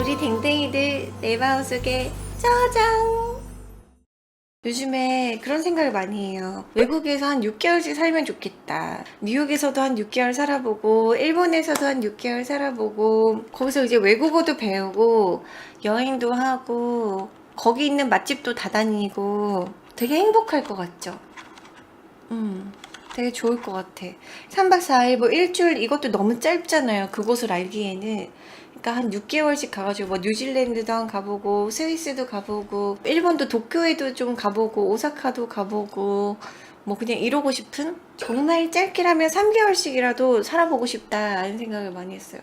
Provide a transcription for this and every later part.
우리 댕댕이들 내 마음속에 짜잔! 요즘에 그런 생각을 많이 해요. 외국에서 한 6개월씩 살면 좋겠다. 뉴욕에서도 한 6개월 살아보고, 일본에서도 한 6개월 살아보고, 거기서 이제 외국어도 배우고, 여행도 하고, 거기 있는 맛집도 다 다니고, 되게 행복할 것 같죠? 음, 되게 좋을 것 같아. 3박 4일, 뭐 일주일 이것도 너무 짧잖아요. 그곳을 알기에는. 그러니까 한 6개월씩 가가지고 뭐 뉴질랜드도 한 가보고 스위스도 가보고 일본도 도쿄에도 좀 가보고 오사카도 가보고 뭐 그냥 이러고 싶은 정말 짧게라면 3개월씩이라도 살아보고 싶다는 생각을 많이 했어요.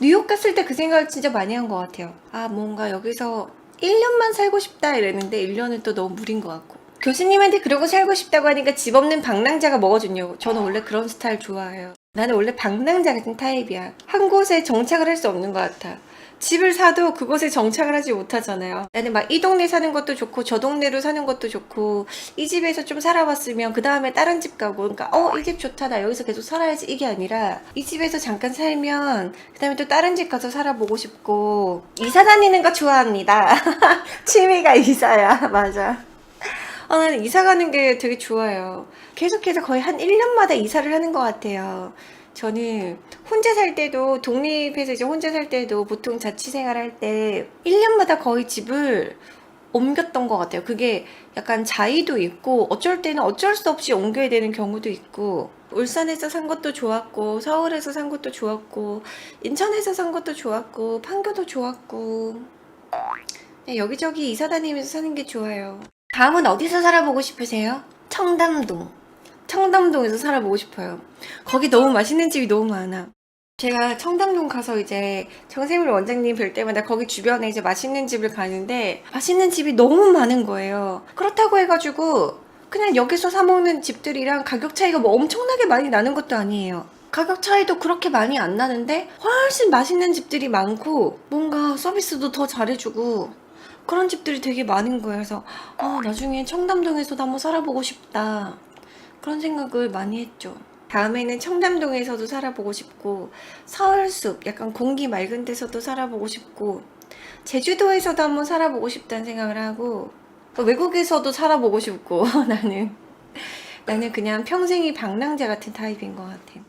뉴욕 갔을 때 그 생각을 진짜 많이 한 것 같아요. 아 뭔가 여기서 1년만 살고 싶다 이랬는데 1년은 또 너무 무리인 것 같고 교수님한테 그러고 살고 싶다고 하니까 집 없는 방랑자가 먹어주냐고 저는 원래 그런 스타일 좋아해요. 나는 원래 방랑자 같은 타입이야. 한 곳에 정착을 할 수 없는 것 같아. 집을 사도 그곳에 정착을 하지 못하잖아요. 나는 막 이 동네 사는 것도 좋고 저 동네로 사는 것도 좋고 이 집에서 좀 살아봤으면 그 다음에 다른 집 가고 그러니까 어 이 집 좋다 나 여기서 계속 살아야지 이게 아니라 이 집에서 잠깐 살면 그 다음에 또 다른 집 가서 살아보고 싶고 이사 다니는 거 좋아합니다. 취미가 이사야 맞아. 아, 나는 이사 가는 게 되게 좋아요. 계속해서 거의 한 1년마다 이사를 하는 것 같아요. 저는 혼자 살 때도, 독립해서 이제 혼자 살 때도 보통 자취 생활 할 때 1년마다 거의 집을 옮겼던 것 같아요. 그게 약간 자의도 있고, 어쩔 때는 어쩔 수 없이 옮겨야 되는 경우도 있고, 울산에서 산 것도 좋았고, 서울에서 산 것도 좋았고, 인천에서 산 것도 좋았고, 판교도 좋았고, 네, 여기저기 이사 다니면서 사는 게 좋아요. 다음은 어디서 살아보고 싶으세요? 청담동. 청담동에서 살아보고 싶어요. 거기 너무 맛있는 집이 너무 많아. 제가 청담동 가서 이제 정세물 원장님 뵐 때마다 거기 주변에 이제 맛있는 집을 가는데 맛있는 집이 너무 많은 거예요. 그렇다고 해가지고 그냥 여기서 사 먹는 집들이랑 가격 차이가 뭐 엄청나게 많이 나는 것도 아니에요. 가격 차이도 그렇게 많이 안 나는데 훨씬 맛있는 집들이 많고 뭔가 서비스도 더 잘해주고 그런 집들이 되게 많은 거예요. 그래서 아, 나중에 청담동에서도 한번 살아보고 싶다. 그런 생각을 많이 했죠. 다음에는 청담동에서도 살아보고 싶고 서울숲 약간 공기 맑은 데서도 살아보고 싶고 제주도에서도 한번 살아보고 싶다는 생각을 하고 외국에서도 살아보고 싶고 나는 나는 그냥 평생이 방랑자 같은 타입인 것 같아.